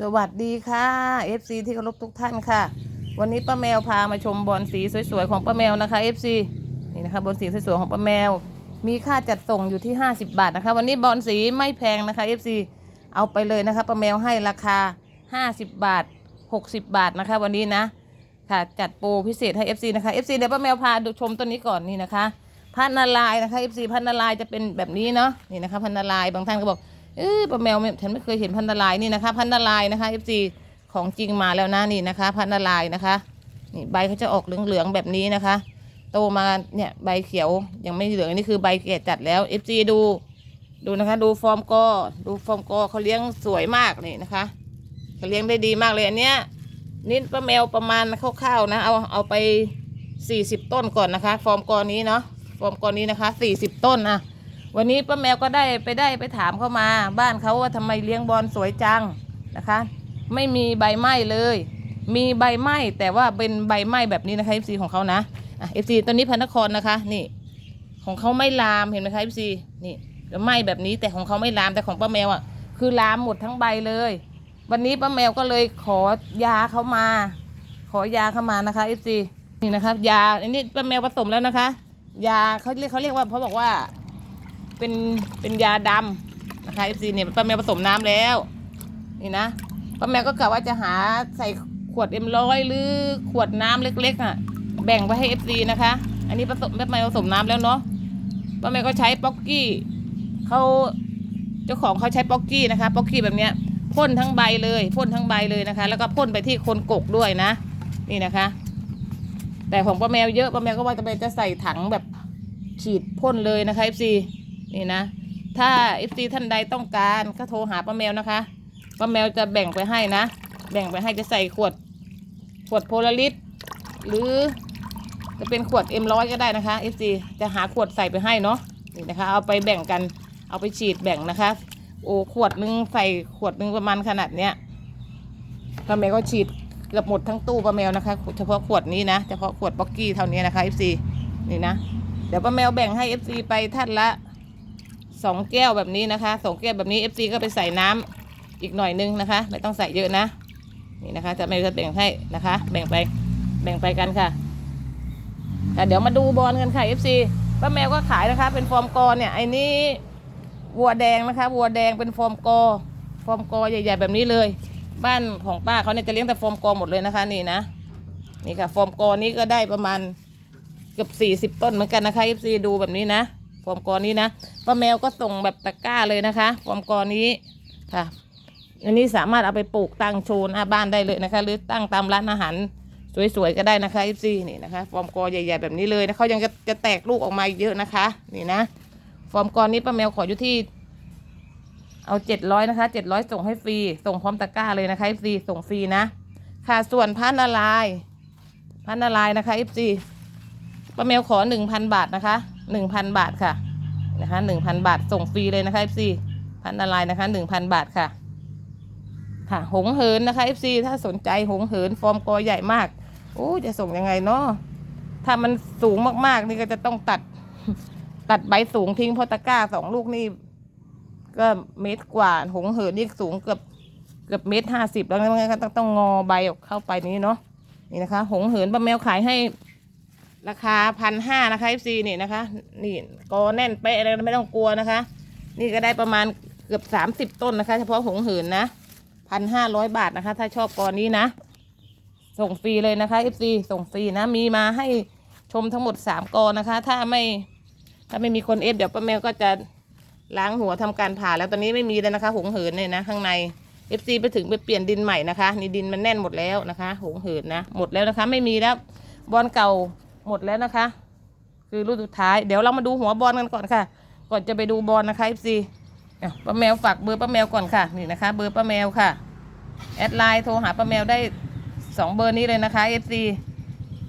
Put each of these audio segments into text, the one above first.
สวัสดีค่ะ FC ที่เคารพทุกท่านค่ะ วันนี้ป้าแมวพามาชมบอลสีสวยๆของป้าแมวนะคะ FC นี่นะคะบอลสีสวยๆของป้าแมว มีค่าจัดส่งอยู่ที่ 50 บาทนะคะ วันนี้บอลสีไม่แพงนะคะ FC เอาไปเลยนะคะป้าแมวให้ราคา 50 บาท 60 บาทนะคะ วันนี้นะค่ะจัดโปรพิเศษให้ FC นะคะ FC เดี๋ยวป้าแมวพาดูชมต้นนี้ก่อนนี่นะคะพันนาลายนะคะ FC พันนาลายจะเป็นแบบนี้เนาะนี่นะคะพันนาลายบางท่านก็บอก เออป้าแมวฉันไม่เคยเห็นพันนาลายนี่นะคะ พันนาลายนะคะ FC ของจริงมาแล้วนะนี่นะคะ พันนาลายนะคะนี่ใบเขาจะออกเหลืองๆแบบนี้นะคะ โตมาเนี่ยใบเขียวยังไม่เหลืองอันนี่คือใบแก่จัดแล้ว FC ดูดูนะคะดูฟอร์มกอดูฟอร์มกอเขาเลี้ยงสวยมากนี่นะคะเขาเลี้ยงได้ดีมากเลยอันเนี้ยนี่ป้าแมวประมาณคร่าวๆนะเอาเอาไปสี่สิบต้นก่อนนะคะ ฟอร์มกอนี้เนาะฟอร์มกอนี้นะคะสี่สิบต้นนะ วันนี้ป้าแมวก็ได้ไปได้ไปถามเข้ามา บ้านเขาว่าทำไมเลี้ยงบอลสวยจังนะคะ ไม่มีใบไหม้เลย มีใบไหม้แต่ว่าเป็นใบไหม้แบบนี้นะคะ FC ของเขานะเอะ FC ตอนนี้พันนครนะคะ นี่ ของเขาไม่ลามเห็นไหมคะ FC นี่ไหม้แบบนี้แต่ของเขาไม่ลามแต่ของป้าแมวอะคือลามหมดทั้งใบเลย วันนี้ป้าแมวก็เลยขอยาเขามา ขอยาเข้ามานะคะเอฟซีนี่นะคะยาอันนี้ป้าแมวผสมแล้วนะคะ ยาเขาเรียกเขาเรียกว่าเขาบอกว่า เป็นเป็นยาดำนะคะเอฟซีเนี่ยป้าแมวผสมน้ำแล้ว นี่นะป้าแมวก็กะว่าจะหาใส่ขวดเอ็มร้อยหรือขวดน้ำเล็กๆอะ แบ่งไว้ให้เอฟซีนะคะ อันนี้ผสมป้าแมวผสมน้ำแล้วเนาะป้าแมวก็ใช้ป๊อกกี้เขาเจ้าของเขาใช้ป๊อกกี้นะคะป๊อกกี้แบบเนี้ยพ่นทั้งใบเลยพ่นทั้งใบเลยนะคะ แล้วก็พ่นไปที่คนกกด้วยนะ นี่นะคะ แต่ของป้าแมวเยอะป้าแมวก็ว่าจะเป็นจะใส่ถังแบบฉีดพ่นเลยนะคะ FC นี่นะ ถ้า FC ท่านใดต้องการก็โทรหาป้าแมวนะคะป้าแมวจะแบ่งไปให้นะ แบ่งไปให้จะใส่ขวด ขวดโพลาริสหรือจะเป็นขวด M100 ก็ได้นะคะ FC จะหาขวดใส่ไปให้เนาะนี่นะคะ เอาไปแบ่งกันเอาไปฉีดแบ่งนะคะ โอ้ขวดนึงใส่ขวดนึงประมาณขนาดเนี้ยป้าแมวก็ฉีดเกือบหมดทั้งตู้ป้าแมวนะคะ เฉพาะขวดนี้นะเฉพาะขวดบ็อกกี้เท่านี้นะคะ FC นี่นะเดี๋ยวป้าแมวแบ่งให้ FC ไปท่านละ สองแก้วแบบนี้นะคะสองแก้วแบบนี้ FC ก็ไปใส่น้ำอีกหน่อยนึงนะคะ ไม่ต้องใส่เยอะนะ นี่นะคะ จะไม่จะแบ่งให้นะคะ แบ่งไปแบ่งไปกันค่ะแต่เดี๋ยวมาดูบอลกันค่ะ FC ป้าแมวก็ขายนะคะ เป็นฟอร์มกอเนี่ยไอ้นี้วัวแดงนะคะ วัวแดงเป็นฟอร์มกอ ฟอร์มกอใหญ่ๆแบบนี้เลย บ้านของป้าเขาเนี่ยจะเลี้ยงแต่ฟอร์มกอหมดเลยนะคะ นี่นะนี่ค่ะ ฟอร์มกอนี้ก็ได้ประมาณเกือบสี่สิบต้นเหมือนกันนะคะเอฟซีดูแบบนี้นะ ฟอร์มกอนี้นะป้าแมวก็ส่งแบบตะกร้าเลยนะคะฟอร์มกอนี้ค่ะ อันนี้สามารถเอาไปปลูกตั้งโชว์หน้าบ้านได้เลยนะคะ หรือตั้งตามร้านอาหารสวยๆก็ได้นะคะเอฟซีนี่นะคะ ฟอร์มกอใหญ่ๆแบบนี้เลยนะเขายังจะจะแตกลูกออกมาอีกเยอะนะคะ นี่นะ ฟอร์มกอนี้ป้าแมวขออยู่ที่ เอาเจ็ดร้อยนะคะเจ็ดร้อยส่งให้ฟรี ส่งพร้อมตะกร้าเลยนะคะฟรีส่งฟรีนะ ค่ะส่วนพันนาลายพันนาลายนะคะเอฟซีป้าแมวขอหนึ่งพันบาทนะคะ หนึ่งพันบาทค่ะนะคะหนึ่งพันบาทส่งฟรีเลยนะคะเอฟซีพันนาลายณ์นะคะหนึ่งพันบาทค่ะ ค่ะ หงเหินนะคะเอฟซีถ้าสนใจหงเหินฟอร์มกอใหญ่มากโอ้จะส่งยังไงเนาะถ้ามันสูงมากๆ นี่ก็จะต้องตัด ตัดใบสูงทิ้งเพราะตะกร้าสองลูกนี่ก็เมตรกว่า หงเหินนี่สูงเกือบเกือบเมตรห้าสิบแล้วงั้นก็ต้องต้องงอใบออกเข้าไปนี้เนาะนี่นะคะ หงเหินป้าแมวขายให้ ราคาพันห้านะคะ FC นี่นะคะ นี่กอแน่นเป๊ะอะไรไม่ต้องกลัวนะคะ นี่ก็ได้ประมาณเกือบสามสิบต้นนะคะ เฉพาะหงเหินนะพันห้าร้อยบาทนะคะ ถ้าชอบกอนี้นะ ส่งฟรีเลยนะคะ FC ส่งฟรีนะ มีมาให้ชมทั้งหมดสามกอนะคะ ถ้าไม่ถ้าไม่มีคนเอฟเดี๋ยวป้าแมวก็จะล้างหัวทำการผ่าแล้วตอนนี้ไม่มีแล้วนะคะ หงเหินเนี่ยนะ ข้างใน FC ไปถึงไปเปลี่ยนดินใหม่นะคะนี่ดินมันแน่นหมดแล้วนะคะ หงเหินนะหมดแล้วนะคะ ไม่มีแล้วบอลเก่า หมดแล้วนะคะ คือรุ่นสุดท้ายเดี๋ยวเรามาดูหัวบอลกันก่อนค่ะ ก่อนจะไปดูบอลนะคะ FC อะป้าแมวฝากเบอร์ป้าแมวก่อนค่ะนี่นะคะ เบอร์ป้าแมวค่ะแอดไลน์โทรหาป้าแมวได้สองเบอร์นี้เลยนะคะ FC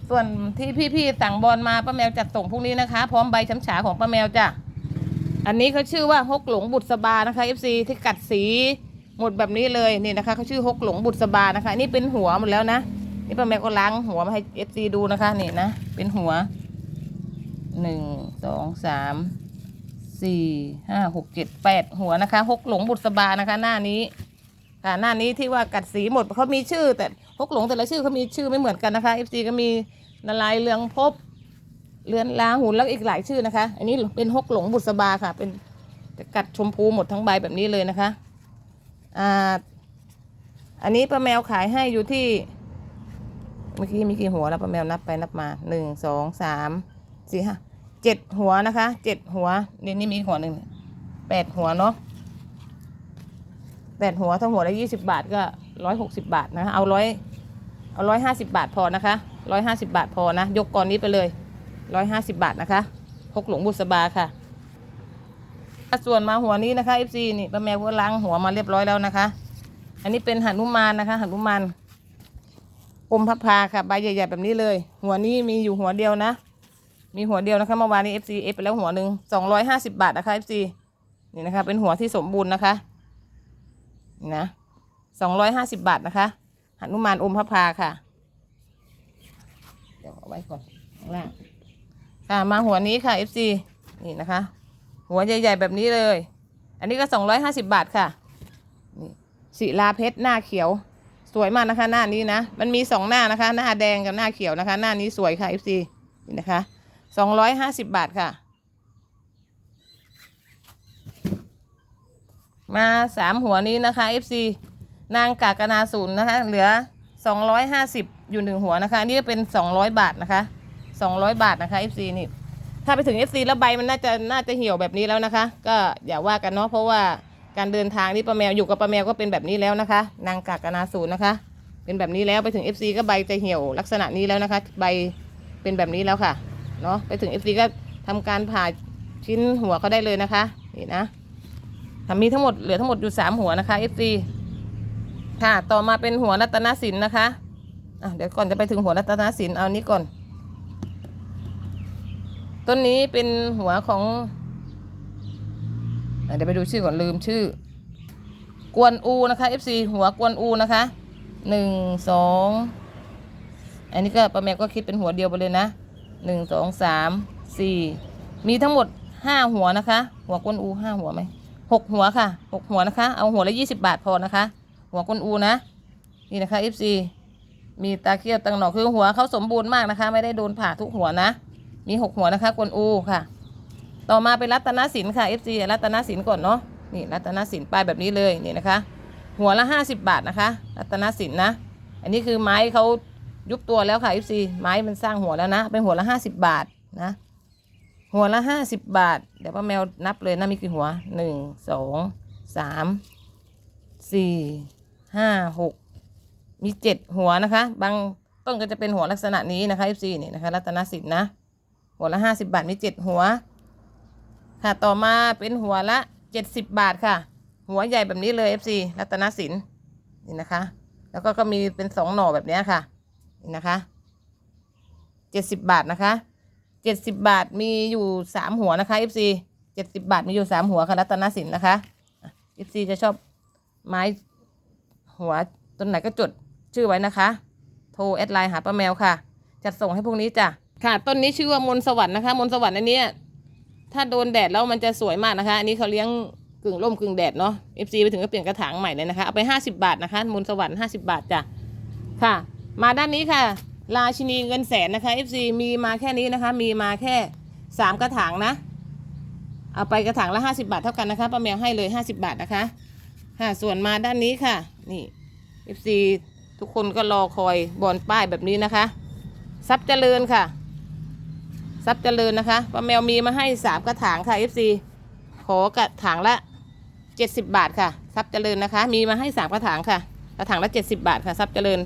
ส่วนที่พี่ๆสั่งบอลมาป้าแมวจัดส่งพรุ่งนี้นะคะ พร้อมใบช้ำฉาของป้าแมวจ้ะอันนี้เขาชื่อว่าฮกหลงบุตรสบานะคะ FC ที่กัดสีหมดแบบนี้เลยนี่นะคะเขาชื่อฮกหลงบุตรสบานะคะนี่เป็นหัวหมดแล้วนะ นี่ป้าแมวก็ล้างหัวมาให้ FC ดูนะคะนี่นะเป็นหัวหนึ่งสองสามสี่ห้าหกเจ็ดแปดหัวนะคะฮกหลงบุตรสบานะคะ หน้านี้ค่ะหน้านี้ที่ว่ากัดสีหมดเขามีชื่อ แต่พกหลงแต่ละชื่อเขามีชื่อไม่เหมือนกันนะคะ FC ก็มีนารายเรืองภพเรือนลาหุ่นแล้วอีกหลายชื่อนะคะ อันนี้เป็นฮกหลงบุษบาค่ะ เป็นกัดชมพูหมดทั้งใบแบบนี้เลยนะคะอ่าอันนี้ป้าแมวขายให้อยู่ที่ เมื่อกี้มีกี่หัวแล้วป้าแมวนับไปนับมาหนึ่งสองสามสี่ห้าเจ็ดหัวนะคะเจ็ดหัวเดี๋ยวนี้มีหัวหนึ่งแปดหัวเนาะแปดหัวถ้าหัวละยี่สิบบาทก็ร้อยหกสิบาทนะคะเอาร้อยเอาร้อยห้าสิบาทพอนะคะร้อยห้าสิบาทพอนะยกกอนนี้ไปเลยร้อยห้าสิบาทนะคะพกหลวงบุษบาค่ะส่วนมาหัวนี้นะคะ FC นี่ป้าแมวก็ล้างหัวมาเรียบร้อยแล้วนะคะ อันนี้เป็นหนุมานนะคะหนุมาน มพับพาค่ะใบใหญ่ๆแบบนี้เลย หัวนี้มีอยู่หัวเดียวนะ มีหัวเดียวนะคะเมื่อวานนี้ FC เอฟไปแล้วหัวหนึ่งสองร้อยห้าสิบาทนะคะ FC นี่นะคะ เป็นหัวที่สมบูรณ์นะคะนี่นะสองร้อยห้าสิบาทนะคะหนุมานอมพับพาค่ะ เดี๋ยวเอาไว้ก่อนข้างล่างค่ะมาหัวนี้ค่ะ FC นี่นะคะ หัวใหญ่ ๆ แบบนี้เลย อันนี้ก็สองร้อยห้าสิบาทค่ะนี่ศิลาเพชรหน้าเขียว สวยมากนะคะหน้านี้นะ มันมีสองหน้านะคะ หน้าแดงกับหน้าเขียวนะคะ หน้านี้สวยค่ะ FC นี่นะคะสองร้อยห้าสิบบาทค่ะ มาสามหัวนี้นะคะ FC นางกากนาศูนย์นะคะ เหลือสองร้อยห้าสิบอยู่หนึ่งหัวนะคะนนี่เป็นสองร้อยบาทนะคะสองร้อยบาทนะคะ FC นี่ถ้าไปถึง FC แล้วใบมันน่าจะน่าจะเหี่ยวแบบนี้แล้วนะคะ ก็อย่าว่ากันเนาะเพราะว่า การเดินทางนี่ป้าแมวอยู่กับป้าแมวก็เป็นแบบนี้แล้วนะคะ นางกากนาศูนนะคะ เป็นแบบนี้แล้วไปถึง FC ก็ใบจะเหี่ยวลักษณะนี้แล้วนะคะ ใบเป็นแบบนี้แล้วค่ะเนาะไปถึง FC ก็ทำการผ่าชิ้นหัวเขาได้เลยนะคะนี่นะทำมีทั้งหมดเหลือทั้งหมดอยู่สามหัวนะคะ FC ค่ะ ต่อมาเป็นหัวรัตนสินนะคะอะเดี๋ยวก่อนจะไปถึงหัวรัตนสินเอานี้ก่อน ต้นนี้เป็นหัวของ เดี๋ยวไปดูชื่อก่อนลืมชื่อ กวนอูนะคะ FC หัวกวนอูนะคะหนึ่งสองอันนี้ก็ป้าแมวก็คิดเป็นหัวเดียวไปเลยนะหนึ่งสองสามสี่มีทั้งหมดห้าหัวนะคะ หัวกวนอูห้าหัวไหมหกหัวค่ะหกหัวนะคะ เอาหัวละยี่สิบาทพอนะคะ หัวกวนอูนะ นี่นะคะ FC มีตาเขี้ยวตังหนอกคือหัวเขาสมบูรณ์มากนะคะ ไม่ได้โดนผ่าทุกหัวนะ มีหกหัวนะคะกวนอูค่ะ ต่อมาเป็นรัตนสินค่ะ FC รัตนสินก่อนเนาะนี่รัตนสินป้ายแบบนี้เลยนี่นะคะ หัวละห้าสิบบาทนะคะ รัตนสินนะ อันนี้คือไม้เขายุบตัวแล้วค่ะ FC ไม้มันสร้างหัวแล้วนะ เป็นหัวละห้าสิบบาทนะ หัวละห้าสิบบาท เดี๋ยวป้าแมวนับเลยนะมีกี่หัวหนึ่งสองสามสี่ห้าหกมีเจ็ดหัวนะคะ บางต้นก็จะเป็นหัวลักษณะนี้นะคะ FC นี่นะคะ รัตนสินนะ หัวละห้าสิบาทมีเจ็ดหัว ค่ะ ต่อมาเป็นหัวละเจ็ดสิบบาทค่ะ หัวใหญ่แบบนี้เลย FC รัตนสินนี่นะคะ แล้วก็ก็มีเป็นสองหน่อแบบนี้ค่ะนี่นะคะเจ็ดสิบบาทนะคะเจ็ดสิบบาทมีอยู่สามหัวนะคะ FC เจ็ดสิบาทมีอยู่สามหัวค่ะรัตนสินนะคะอะ FC จะชอบไม้หัวต้นไหนก็จดชื่อไว้นะคะ โทรแอดไลน์หาป้าแมวค่ะ จัดส่งให้พวกนี้จ้ะค่ะ ต้นนี้ชื่อว่ามนสวรรค์นะคะ มนสวรรค์อันนี้ ถ้าโดนแดดแล้วมันจะสวยมากนะคะ อันนี้เขาเลี้ยงกึ่งร่มกึ่งแดดเนาะ FC ไปถึงก็เปลี่ยนกระถางใหม่เลยนะคะ เอาไป 50 บาทนะคะมนต์สวรรค์50 บาทจ้ะ ค่ะ มาด้านนี้ค่ะ ราชินีเงินแสนนะคะ FC มีมาแค่นี้นะคะ มีมาแค่ 3 กระถางนะ เอาไปกระถางละ 50 บาทเท่ากันนะคะ ป้าแมวให้เลย 50 บาทนะคะ ค่ะ ส่วนมาด้านนี้ค่ะ นี่ FC ทุกคนก็รอคอยบอลป้ายแบบนี้นะคะทรัพย์เจริญค่ะ ทรัพย์เจริญนะคะป้าแมวมีมาให้สามกระถางค่ะ FC ขอกระถางละเจ็ดสิบบาทค่ะทรัพย์เจริญนะคะ มีมาให้สามกระถางค่ะ กระถางละเจ็ดสิบาทค่ะทรัพย์เจริญ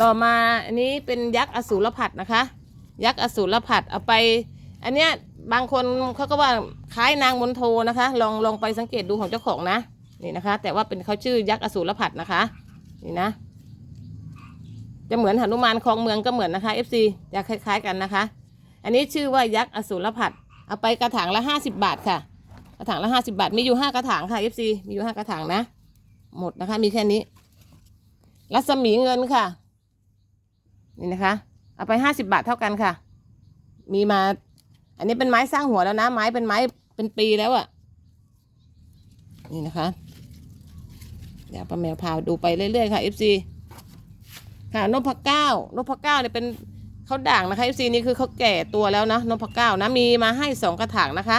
ต่อมาอันนี้เป็นยักษ์อสูรผัดนะคะ ยักษ์อสูรผัดเอาไป อันเนี้ยบางคนเขาก็ว่าคล้ายนางมนโทนะคะ ลองลองไปสังเกตดูของเจ้าของนะนี่นะคะ แต่ว่าเป็นเขาชื่อยักษ์อสูรผัดนะคะ นี่นะ จะเหมือนหนุมานคลองเมืองก็เหมือนนะคะ FC จะคล้าย ๆกันนะคะ อันนี้ชื่อว่ายักษ์อสูรผัดเอาไปกระถางละห้าสิบาทค่ะ กระถางละห้าสิบาท มีอยู่ห้ากระถางค่ะ FC มีอยู่ห้ากระถางนะ หมดนะคะ มีแค่นี้ รัศมีเงินค่ะ นี่นะคะ เอาไปห้าสิบาทเท่ากันค่ะ มีมา อันนี้เป็นไม้สร้างหัวแล้วนะ ไม้เป็นไม้เป็นปีแล้วอะ่ะ นี่นะคะ เดี๋ยวป้าแมวพาดูไปเรื่อยๆค่ะ FC ค่ะนพเก้านพเก้าเนี่ยเป็นเขาด่างนะคะ FC นี่คือเขาแก่ตัวแล้วนะนพเก้านะมีมาให้สองกระถางนะคะ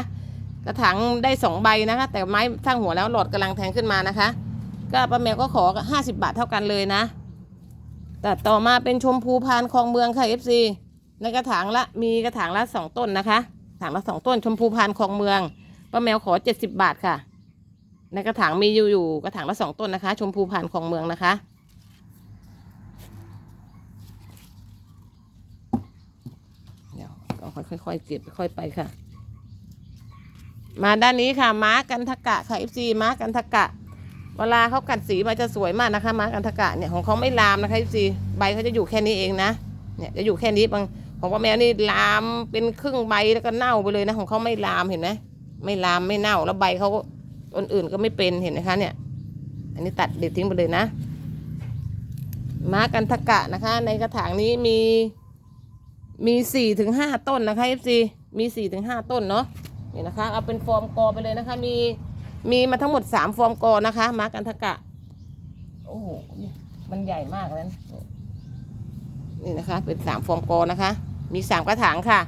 กระถางได้สองใบนะคะ แต่ไม้สร้างหัวแล้วหลอดกำลังแทงขึ้นมานะคะ ก็ป้าแมวก็ขอห้าสิบาทเท่ากันเลยนะ แต่ต่อมาเป็นชมพูพานคลองเมืองค่ะ FC ในกระถางละมีกระถางละสองต้นนะคะกระถางละสองต้นชมพูพานคลองเมืองป้าแมวขอเจ็ดสิบาทค่ะ ในกระถางมีอยู่อยู่กระถางละสองต้นนะคะ ชมพูพานคลองเมืองนะคะ เดี๋ยวก็ ค่อยๆเก็บค่อยไปค่ะ มาด้านนี้ค่ะ ม้ากันทกะค่ะ FC ม้ากันทกะ เวลาเขากัดสีมันจะสวยมากนะคะ ม้ากันทกะเนี่ยของเขาไม่ลามนะคะ FC ใบเขาจะอยู่แค่นี้เองนะ เนี่ยจะอยู่แค่นี้บางของป้าแมวนี่ลามเป็นครึ่งใบแล้วก็เน่าไปเลยนะของเขาไม่ลามเห็นไหมไม่ลามไม่เน่าแล้วใบเขาก็ต้นอื่นก็ไม่เป็นเห็นไหมคะเนี่ย อันนี้ตัดเด็ดทิ้งไปเลยนะ ม้ากันทกะนะคะ ในกระถางนี้มี มีสี่ถึงห้าต้นนะคะ FC มีสี่ถึงห้าต้นเนาะนี่นะคะ เอาเป็นฟอร์มกอไปเลยนะคะ มีมีมาทั้งหมดสามฟอร์มกอนะคะมากันทกะ โอ้โหมันใหญ่มากเลยนะนี่นะคะ เป็นสามฟอร์มกอนะคะ มีสามกระถางค่ะ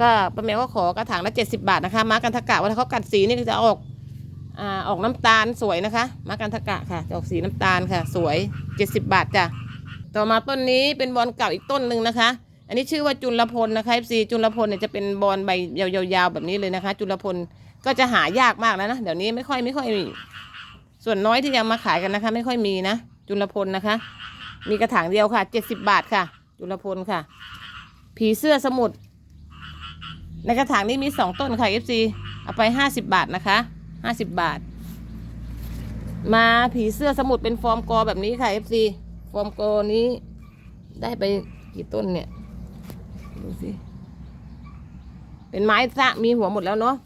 ก็ป้าแมวก็ขอกระถางละเจ็ดสิบาทนะคะมากันทกะวลาเขากัดสีนี่จะออกอ่าออกน้ำตาลสวยนะคะมากันทกะค่ะจะออกสีน้ำตาลค่ะ สวย70บาทจ้ะต่อมาต้นนี้เป็นบอลเก่าอีกต้นหนึ่งนะคะ อันนี้ชื่อว่าจุลพลนะคะ FC จุลพลเนี่ยจะเป็นบอลใบยาวๆแบบนี้เลยนะคะ จุลพลก็จะหายากมากแล้วนะเดี๋ยวนี้ไม่ค่อยไม่ค่อยมีส่วนน้อยที่ยังมาขายกันนะคะ ไม่ค่อยมีนะจุลพลนะคะ มีกระถางเดียวค่ะ70บาทค่ะ จุลพลค่ะ ผีเสื้อสมุทรในกระถางนี้มีสองต้นค่ะ FC เอาไป50บบาทนะคะห้าสิบบาท มาผีเสื้อสมุดเป็นฟอร์มกอแบบนี้ค่ะ FC ฟอร์มกอนี้ได้ไปกี่ต้นเนี่ย ดูสิ เป็นไม้ซะมีหัวหมดแล้วเนาะ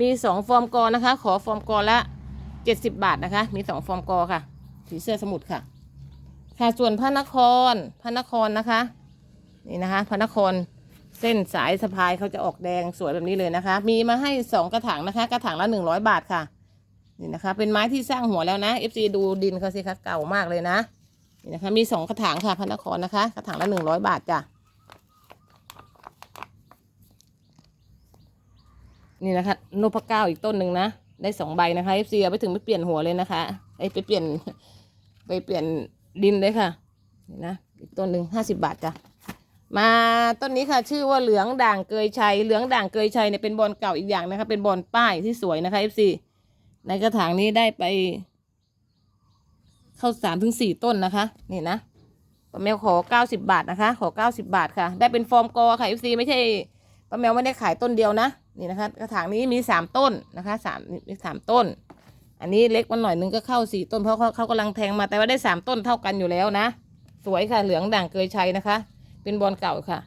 มีสองฟอร์มกอนะคะ ขอฟอร์มกอละเจ็ดสิบบาทนะคะ มีสองฟอร์มกอค่ะผีเสื้อสมุดค่ะ ค่ะ ส่วนพระนคร พระนครนะคะ นี่นะคะ พระนคร เส้นสายสะพายเขาจะออกแดงสวยแบบนี้เลยนะคะ มีมาให้สองกระถางนะคะ กระถางละหนึ่งร้อยบาทค่ะ นี่นะคะ เป็นไม้ที่สร้างหัวแล้วนะ FC ดูดินเขาสิคะ เก่ามากเลยนะ นี่นะคะ มีสองกระถางค่ะ พระนครนะคะ กระถางละหนึ่งร้อยบาทจ้ะ นี่นะคะนพเก้าอีกต้นหนึ่งนะ ได้สองใบนะคะ FC เอาไปถึงไปเปลี่ยนหัวเลยนะคะไอไปเปลี่ยนไปเปลี่ยนดินเลยค่ะนี่นะอีกต้นหนึ่งห้าสิบบาทจ้ะมาต้นนี้ค่ะ ชื่อว่าเหลืองด่างเกยชัยเหลืองด่างเกยชัยเนี่ยเป็นบอลเก่าอีกอย่างนะคะ เป็นบอลป้ายที่สวยนะคะ FC ในกระถางนี้ได้ไป เข้าสามถึงสี่ต้นนะคะ นี่นะแมวขอเก้าสิบาทนะคะ ขอเก้าสิบาทค่ะ ได้เป็นฟอร์มกอค่ะ FC ไม่ใช่ ป้าแมวไม่ได้ขายต้นเดียวนะนี่นะคะ กระถางนี้มีสามต้นนะคะสามมีสามต้น อันนี้เล็กมาหน่อยนึงก็เข้าสี่ต้นเพราะเขาเขากำลังแทงมาแต่ว่าได้สามต้นเท่ากันอยู่แล้วนะ สวยค่ะเหลืองด่างเกยชัยนะคะ เป็นบอลเก่าค่ะ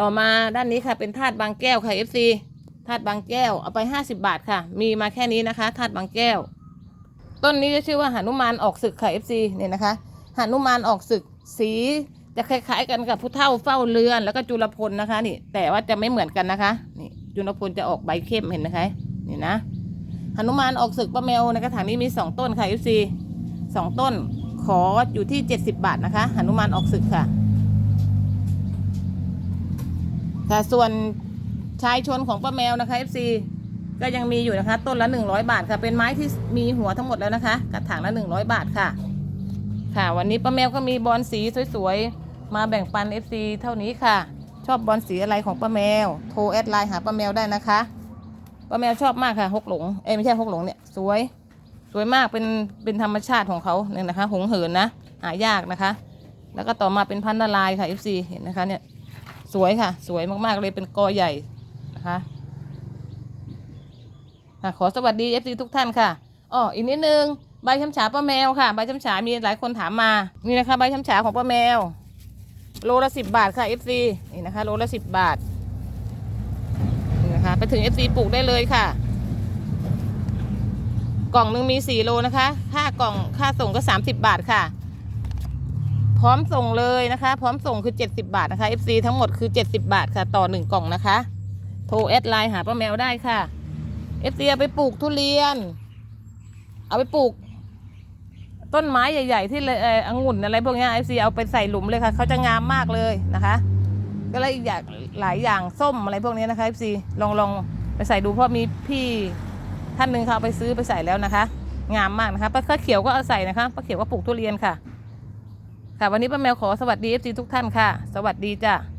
ต่อมาด้านนี้ค่ะเป็นธาตุบางแก้วค่ะ FC ธาตุบางแก้วเอาไปห้าสิบาทค่ะ มีมาแค่นี้นะคะธาตุบางแก้ว ต้นนี้จะชื่อว่าหนุมานออกศึกค่ะ FC เนี่ยนะคะหนุมานออกศึกสี จะคล้าย ๆ กันกับผู้เฒ่าเฝ้าเรือนแล้วก็จุลพลนะคะ นี่ แต่ว่าจะไม่เหมือนกันนะคะ นี่ จุลพลจะออกใบเข้มเห็นไหมคะนี่นะหนุมานออกศึกป้าแมวในกระถางนี้มีสองต้นค่ะ FC สองต้นขออยู่ที่เจ็ดสิบาทนะคะหนุมานออกศึกค่ะค่ะส่วนชายชนของป้าแมวนะคะ FC ก็ยังมีอยู่นะคะ ต้นละ100บาทค่ะ เป็นไม้ที่มีหัวทั้งหมดแล้วนะคะ กระถางละ100บาทค่ะ ค่ะ วันนี้ป้าแมวก็มีบอลสีสวยๆ มาแบ่งปัน FC เท่านี้ค่ะ ชอบบอลสีอะไรของป้าแมว โทรแอดไลน์หาป้าแมวได้นะคะป้าแมวชอบมากค่ะ หกหลง เอ้ไม่ใช่หกหลงเนี่ย สวย สวยมาก เป็น เป็นธรรมชาติของเขาเนี่ยนะคะ หงเหินนะ หายากนะคะ แล้วก็ต่อมาเป็นพันธุ์ลายค่ะ FC เห็นนะคะเนี่ย สวยค่ะ สวยมากๆเลย เป็นกอใหญ่นะคะขอสวัสดีเอฟซีทุกท่านค่ะอ๋ออีกนิดนึง ใบช้ำฉาป้าแมวค่ะ ใบช้ำฉามีหลายคนถามมา นี่นะคะ ใบช้ำฉาของป้าแมว โลละสิบบาทค่ะเอฟซีนี่นะคะ โลละสิบบาทนี่นะคะ ไปถึงเอฟซีปลูกได้เลยค่ะ กล่องหนึ่งมีสี่โลนะคะค่ากล่องค่าส่งก็สามสิบบาทค่ะ พร้อมส่งเลยนะคะ พร้อมส่งคือ70บาทนะคะ FC ทั้งหมดคือ70บาทค่ะ ต่อ1กล่องนะคะ โทรแอดไลน์หาป้าแมวได้ค่ะ FC เอาไปปลูกทุเรียน เอาไปปลูก ต้นไม้ใหญ่ ๆ ที่เลยเอ่อองุ่นอะไรพวกเนี้เอฟซีเอาไปใส่หลุมเลยค่ะเขาจะงามมากเลยนะคะ ก็เลยอีกอย่างหลายอย่างส้มอะไรพวกนี้นะคะเอฟซีลองลองไปใส่ดูเพราะมีพี่ท่านหนึ่งเขาเอาไปซื้อไปใส่แล้วนะคะ งามมากนะคะป้าเขียวก็เอาใส่นะคะป้าเขียวก็ปลูกทุเรียนค่ะ ค่ะวันนี้ป้าแมวขอสวัสดีเอฟซีทุกท่านค่ะ สวัสดีจ้ะ